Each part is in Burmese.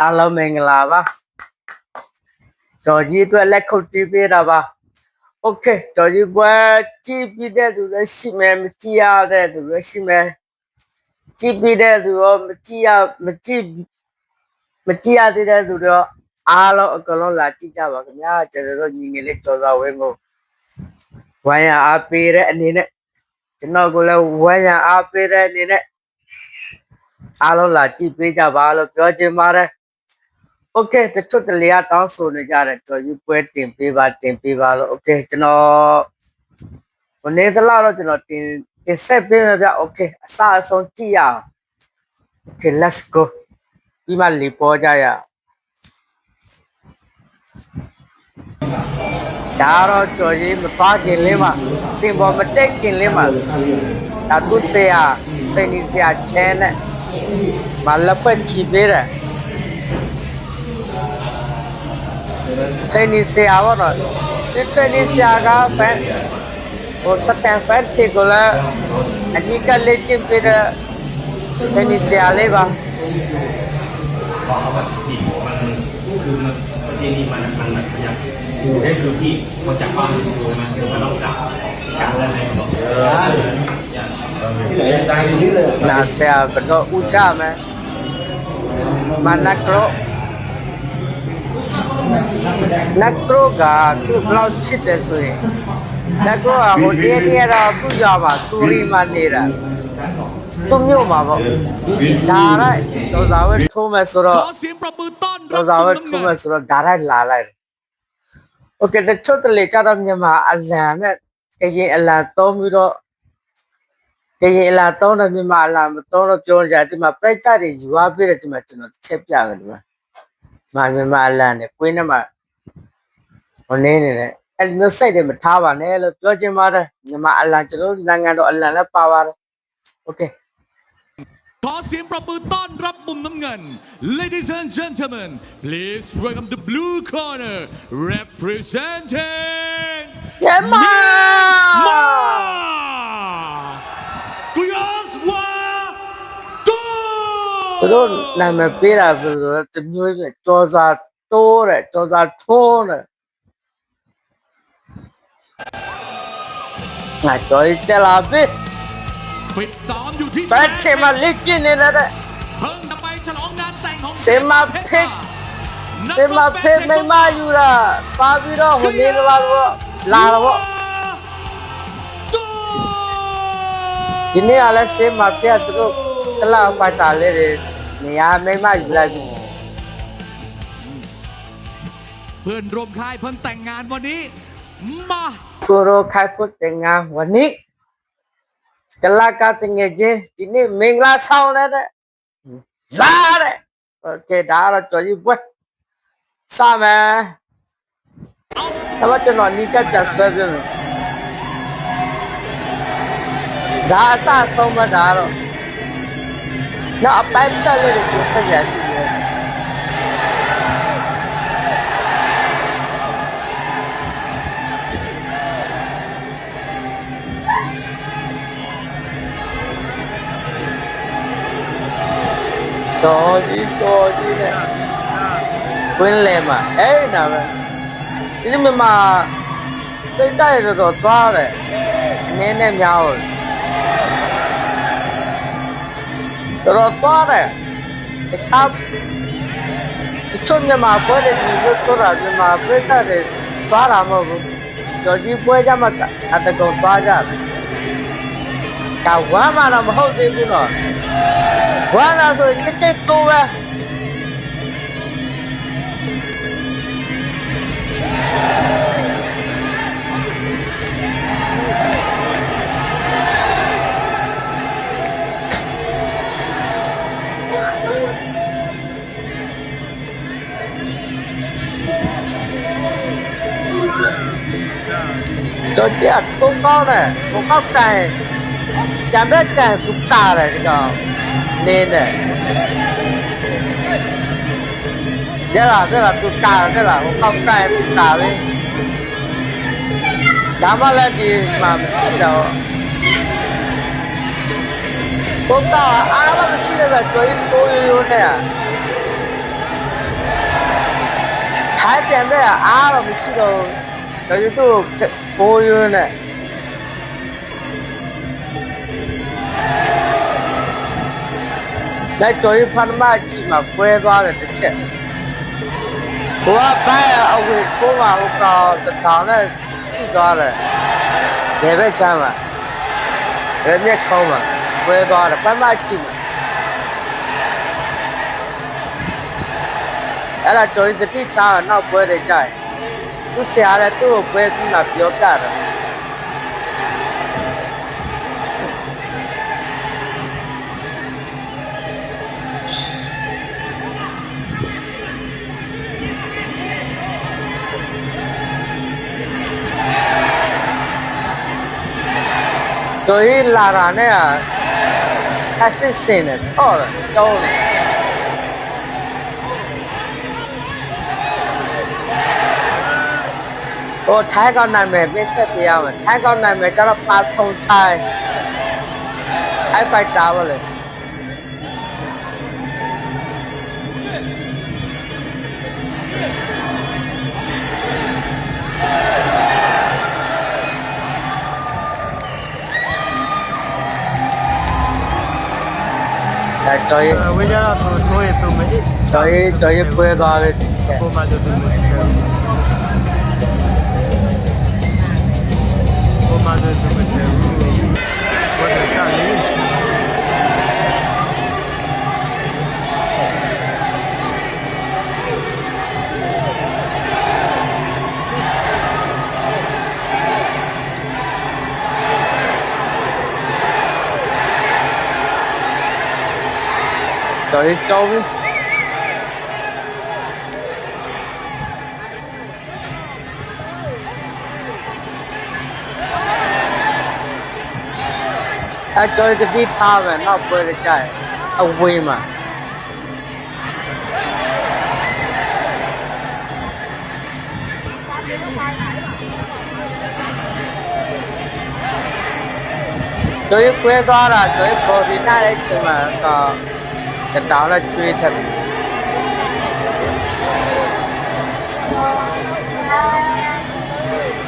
အားလုံးမင်္ဂလာပါကျော်ကြီးအတွက်လက်ခုပ်တီးပေးတာပါโอเคကျော်ကြီးပွဲကြည့်ပြီးတဲ့သူလည်းရှိမယ်မကြည့်ရတဲ့သူလည်းရှိမယ်ကြည့်ပြီးတဲ့သူရောမကြည့်ရမကြည့်မကြည့်ရသေးတဲ့သူတော့အားလုံးအကုန်လုံးလာကြည့်ကြပါခင်ဗျာကျွန်တော်တို့ညီငယ်လေးကျော်တော်ဝင်းကိုဝိုင်းရအားပေးတဲ့အနေနဲ့ကျွန်တော်ကိုလည်းဝိုင်းရအားပေးတဲ့အနေနဲ့ အားလုံးလာကြည့်ပေးကြပါလို့ပြောချင်ပါတယ် โอเคတချို့တလေကတောင်းဆိုနေကြတယ်ကြော်ကြီးပွဲတင်ပေးပါတင်ပေးပါလို့โอเคကျွန်တော်ဘယ်နေ့တလားတော့ကျွန်တော်တင်တင်ဆက်ပေးမယ်ဗျโอเคအစအဆုံးကြည့်ရအောင်โอเค let's go ဒီမှာလေပေါ်ကြရအောင်ဒါတော့ကြော်ကြီးမသွားခင်လေးမှာစင်ပေါ်မတက်ခင်လေးမှာဒါသူဆရာဖယ်နီဆရာချဲနဲ့ မလက်ဖက်ချီပေးတယ် training ဆရာပေါ့နော်ဒီ training ဆရာက fan ဟိုစတန် fan ချေကိုလည်းအနိကလေးတင်ပေးတဲ့ training ဆရာလေးပါ เพราะเขาแบบผิดมันคือมันประเทศนี้มันมันแบบพยายามคือได้คือที่มันจากบ้านดูมันคือมันต้องกลับ การอะไรสอง ที่ไหนตายอยู่นี่เลย နာဆရာဘယ်တော့ဦးချမယ်မနကရောနကရောကသူ့ဘလောက်ချစ်တယ်ဆိုရင်နကရောကဟိုတင်းနေရတော့သူ့ကြပါစူရီမနေတာသူ့မြို့မှာပေါ့ဒါရိုက်တော့ဇာဝဲထိုးမယ်ဆို ข တော့ อเสียงประมือต้อนรั တော့ บ ဇာဝဲ คุณ ထိုး น้ำ မ เงิ ယ် น ဆိုတော့ဒါရိုက်လာလိုက်တယ်โอเคတချို့တလေကြတော့မြန်မာအလံနဲ့က ရင်အလံသုံးပြီးတော့ကရင်အလံသုံးတယ်မြန်မာအလံမသုံးတော့ပြောကြတယ်ဒီမှာပြိတ္တတွေယူအားပေးတယ်ဒီမှာကျွန်တော်တစ်ချက်ပြမယ်ဒီမှာမာမြန်မာအလံနဲ့ကွင်းထဲမှာဟိုနေနေတယ်အဲ့ဒီမျိုးစိတ်တွေမထားပါနဲ့လို့ပြောချင်ပါတယ်မြန်မာအလံကျွန်တော်တို့နိုင်ငံတော်အလံလည်းပါပါတယ်โอเค ขอเสียงประมือต้อนรับมุมน้ำเงิน Ladies and gentlemen please welcome the blue corner representing မြန်မာ Ma Kuyos Wa သူတို့နာမည်ပေးတာဆိုတော့တမျိုးပဲကြောစာတိုးတယ်ကြောစာထိုးတယ်ငါကြော်တက်လာပြီ ปิดซ้อม ม อยู่ที่ ဖတ်ချင်မလက်ကျင်နေတဲ့တဲ့ เพิ่งจะไปฉลองงานแต่งของ เซมาเพชร စင်မဖေးမိမယူတာပါပြီးတော့ဟိုနေတော့တော့လာတော့ဒီနေ့ကလည်းစင်မဖေးသူတို့ကလာဖိုက်တာလေးတွေနေရာမိမယူလိုက်ပြီ เพื่อนร่วมค่ายเพิ่งแต่งงานวันนี้ มา ကိုရိုခိုက်ဖို့တင်ငါဝနိ တလကတငယ်ချင်းဒီနေ့မင်္ဂလာဆောင်တဲ့လာတဲ့ကဲဒါတော့ကြော်ကြီးပွဲစမယ်ဒါမှကျွန်တော်နီးကပ်ပြဆွဲပြလို့ဒါအစဆုံးမတာတော့နောက်အပိုင်းတက်လို့ဒီဆက်ရရှိ ကြော်ကြီးကြော်ကြီးနဲ့ကွင်းလဲမှာအဲ့ဒီနာပဲဒီနေ့မှာတိတ်တိုက်ရတော့သွားတယ်နည်းနည်းများဟုတ်တော်တော်သွားတယ်တခြားတချို့မြန်မာပွဲတွေဒီလိုဆိုတာမြန်မာပြိတ္တတွေသွားတာမဟုတ်ဘူးကြော်ကြီးပွဲကြမှာအတကုံသွားကြတယ် ဒါဝမ်းမှာတော့မဟုတ်သေးဘူးနော်ဝါနာဆိုတက်တက်တိုးပဲကြောကြအထုံး ကောင်းတယ်ဟိုကောက်တိုင်ကြံဘက်ကန်သူတာတယ်ဒီကောင်နေတယ်ရလာရလာသူတာတယ်လားဟိုကောက်တိုင်သူတာပဲဒါမှလည်းဒီမှာမကြည့်တော့ဘုတော့အားမမရှိတဲ့ပဲတွဲထိုးရိုးရိုးနဲ့ထိုင်ပြန်တဲ့အားတော့မရှိတော့တော်ရသူ့ထိုးရိုးနဲ့ လက်တော်ရဖန်မချီမှာကွဲသွားတယ်တစ်ချက်ဘဝဘိုင်းအဝေထိုးမှာဟိုကောင်တောင်နဲ့ချိသွားတယ်ဘယ်ဘက်ချမ်းမှာဘယ်မြက်ခေါင်းမှာကွဲသွားတယ်ပန်းမချီမှာအဲ့ဒါတော်ရတတိထားနောက်ပွဲတွေကြိုက်သူဆရာလည်းသူ့ကိုပွဲပြီးမှပြောပြတယ် တော်ရင်လာတာနဲ့အစစ်စင်နဲ့ဆော့တယ်တောင်းတယ်ဟိုထိုင်းကောင်နာမည်ပြဆက်ပြရမယ်ထိုင်းကောင်နာမည်ကျတော့ပါထုံထိုင်းအိုက်ဖိုက်တာပါလေ တော်ရင်ဝေးကြတော့သူထိုးရသူမအေးတော်ရင်တော်ရင်ပွဲသွားတယ်ချက်ကိုမှသူသူမအေးကိုမှသူသူမအေးဘောတယ်ကလေး တော်ရင်တောင်းပြီအဲတော်ရင်တတိထားမယ်နောက်ပွဲကြကြတယ်အဝေးမှာတော်ရင်ပွဲသွားတာတော်ရင်ပေါ်ဒီနားတဲ့အချိန်မှာတော့ တောင်းလိုက်ကျွေးထက်တယ်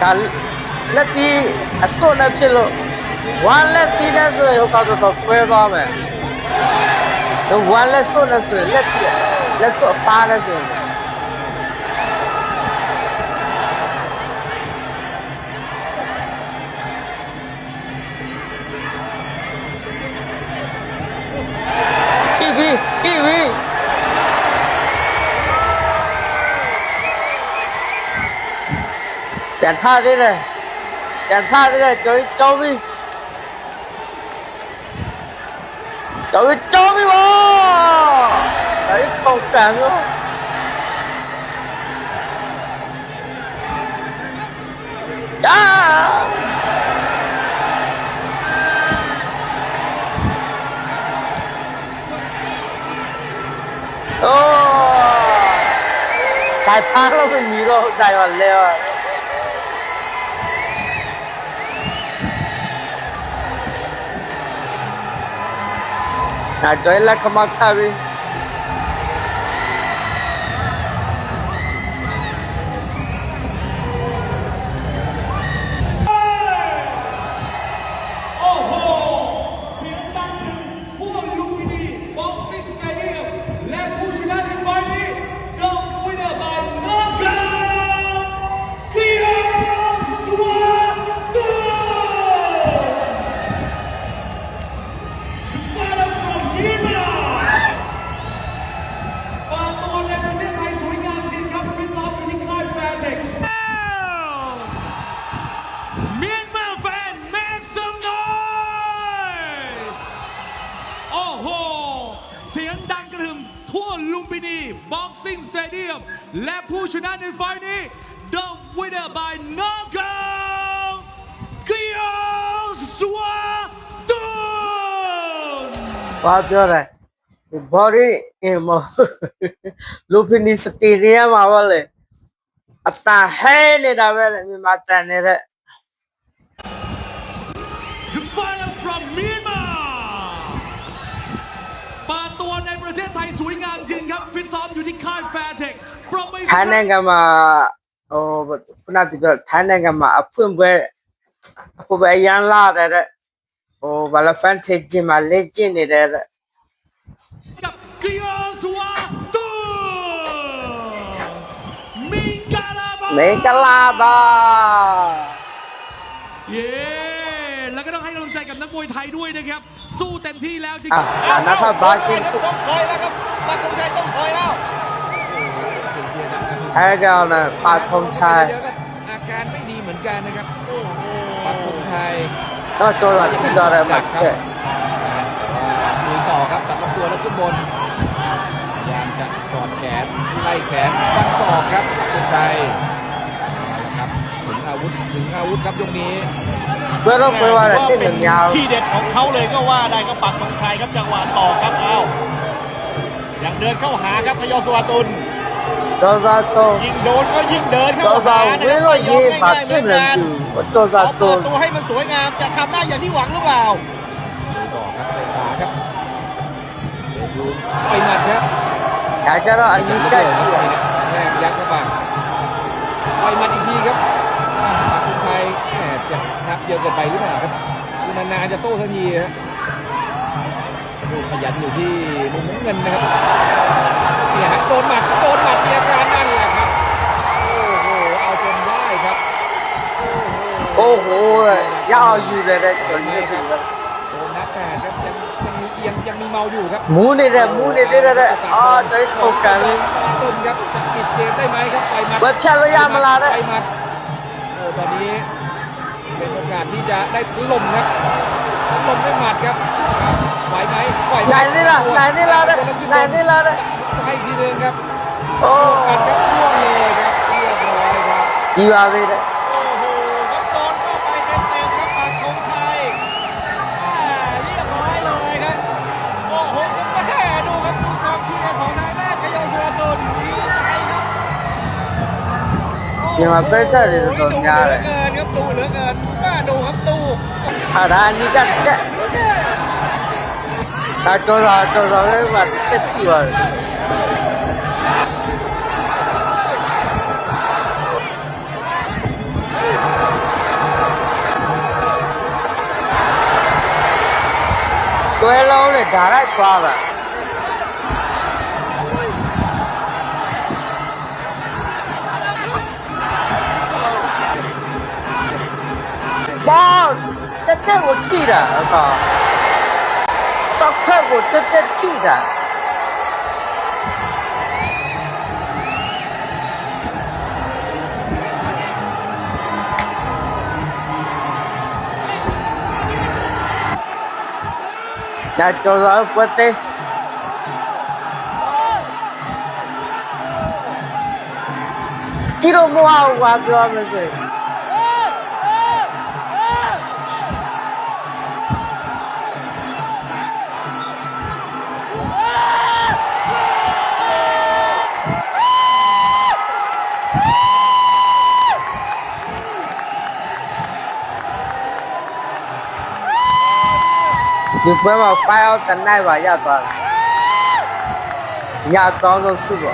ဒါလက်ပြီးအစွန်းနဲ့ဖြစ်လို့ဝမ်းလက်ပြီးတဲ့ဆိုရင်ဟိုကတော့တော့ပွဲသွားမယ်တော့ဝမ်းလက်စွန်းနဲ့ဆိုရင်လက်ပြီးလက်စွန်းအပါနဲ့ဆိုရင် Đèn tha đi này Đèn tha đi này Trời cháu đi Cháu đi cháu đi bò Đấy không càng luôn Chà Ô Đại phá nó mình mì đâu Đại hoàn leo à આ ચોયલા ખમા ખાવી ဘာပြောလဲ body in မလူဖနီစတေရီယမ်မှာပါလေအတာဟဲနေတာပဲမြန်မာတန်နေတဲ့ The fire from Myanmar ပါตัวในประเทศไทยสวยงามจริงครับฟิตซ้อมอยู่ที่ค่ายแฟร์เทคโปรไม่ทันในကမှာဟိုခုနကပြောထိုင်းနိုင်ငံမှာအဖွင့်ပွဲအဖွင့်ပွဲရန်လာတဲ့ โอ้บาลฟันเทจิมาเลจินนี่แหละกับกิโมงกาลาบามงกาลาบาเย่แล้วก็ต้องให้กำลังใจกับนักมวยไทยด้วยนะครับ สู้เต็มที่แล้วจริงๆอ่านัทบาชินต้องคอยแล้วครับปากธงชัยต้องคอยแล้วแพ้แล้วนะปากธงชัยอาการไม่ดีเหมือนกันนะครับปากธงชัย ก็ตัวละที่เราได้มาเจอมือต่อครับตัดลำตัวแล้วขึ้นบนพยายามจะสอดแขนไล่แขนฟันศอกครับปักธงชัยเอาละครับถึงอาวุธถึงอาวุธครับยกนี้เพื่อต้องไปว่าอะไรที่หนึ่งยาวที่เด็ดของเขาเลยก็ว่าได้ก็ปักธงชัยครับจังหวะศอกครับเอายังเดินเข้าหาครับพยอสวาตุล ตัวซาโตยิงโดนก็ยิ่งเดินตัเข้าวซาหานะเวครับโรไม่ยอยีมปาง่ายๆเหที่มือนหนึ่งกันอยู่ตัวขซาอโตเปิดตัวให้มันสวยงามจะทำได้อย่างที่หวังหรือเปล่ามือต่อครับเตะขาครับเตะยูไปหมัดครับอยากจะรออันนี้ได้จีแรกยัดเข้าไปไปหมัดอีกทีครับอ่าคุณไทยแหมจะนับเยอะเกินไปหรือเปล่าครับดูนานๆจะโต้ทันทีนะดูขยันอยู่ที่มุมน้ำเงินนะครับ เนี่ยฮะโดนหมัดโดนหมัดมีอาการนั่นแหละครับ โอ้โห เอาจนได้ครับ โอ้โหยาวอยู่เลยนะตัวนี้ถึงแล้วโดนนับแปดครับยังยังมีเอียงยังมีเมาอยู่ครับหมูนี่แหละหมูนี่ได้เลยอ๋อจะโคกันเลยต้นครับจะปิดเกมได้ไหมครับไปหมัดเว็บแชร์ระยะมาลาได้ไปหมัดโอ้ตอนนี้เป็นโอกาสที่จะได้ถล่มครับถล่มด้วยหมัดครับครับไหวไหมไหวไหนนี่ล่ะไหนนี่ล่ะเนี่ยไหนนี่ล่ะเนี่ย ซ้ายทีเดีนึครับโอ้กันครับล่วงเลยครับเรียบร้อยครับอีวาเวนะโอ้โหครับโดนเข้าไปเต็มๆครับปางชัยอ่เรียบร้อยเลยครับโอ้โหแม่ดูครับดูความเชื่อของทางด้านกยศวรตุลทีไซครับยังมาเป๊ะเลยตัวเนี้ยเลยครับตูเหลือเกินมาดูครับตูอาดานี่กัดเช็ดอาจจะอาจจะเรื่องแบบเช็ดชัวร์ တွဲလုံးနဲ့ဓာတ်ရိုက်သွားတာဘောတက်တက်ကိုထိတာအကောင်စောက်ခက်ကိုတက်တက်ထိတာ Está en todos lados fuerte. Agua, probablemente. Cha cho rõ quất đi Chỉ đâu mua hào quá biểu mà rồi Dịp bữa mà file tận nay vào nhà toàn Nhà toàn rồi sư bộ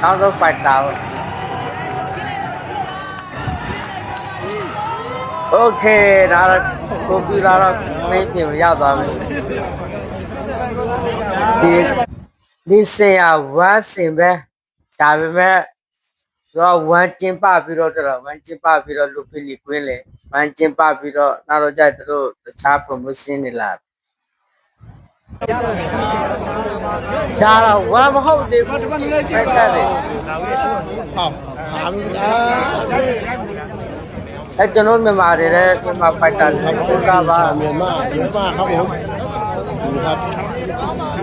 Toàn rồi phải tạo Ok, đó là cô bị đó là mấy biểu nhà toàn Đi Đi xe à quá xin bé Chả bị mẹ Rồi quán chim ba bị đó rồi Quán chim ba bị đó lúc bị lì quên lệ Quán chim ba bị đó Nó rồi chạy tới Chá promotion này là ဒါတော့ဝမ်းမဟုတ်သေးဘူးဖိုက်တာတယ်အဲကျွန်တော်မြန်မာတွေလည်းမြန်မာဖိုက်တာတွေပို့တာပါ เมียนมาเยอะมากครับผมดูครับ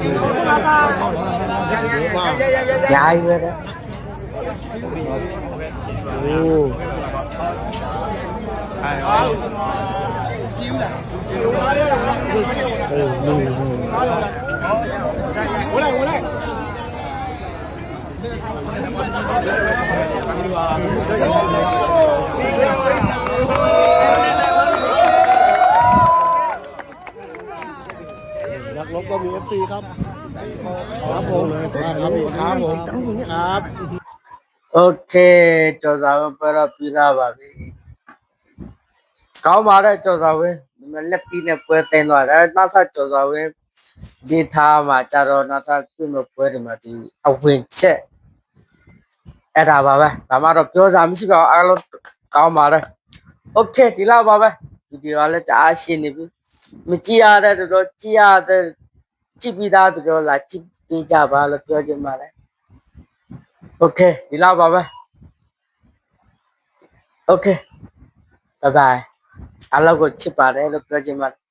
เยอะมาก ညာကြီးပဲတဲ့ โอ้ เออนี่นี่ นักลบก็มีเอฟซีครับ ครับผมครับครับผมครับ okay ચોધાવે પર પીરાવા ગઈ કાવ મારે ચોધાવે ပြတော့ပြီးသားပါပြီကောင်းပါတယ်ကြော်စာဝင်ဒီမှာလက်ပြီးနဲ့ပွဲတင်သွားတယ်နောက်ထပ်ကြော်စာဝင်ဒီထားမှာကြတော့နောက်ထပ်ပြုလို့ပွဲတွေမှာဒီအဝင်ချက်အဲ့ဒါပါပဲဘာမှတော့ပြောစရာမရှိပါဘူးအားလုံးကောင်းပါတယ်โอเคဒီလောက်ပါပဲဗီဒီယိုကလည်းတအားရှင်းနေပြီမကြည့်ရတဲ့တော်တော်ကြည့်ရတဲ့ကြည့်ပြီးသားတော်တော်လာကြည့်ပေးကြပါလို့ပြောချင်ပါတယ် โอเคဒီလောက်ပါပဲโอเคဘိုင် ဘိုင်အားလုံး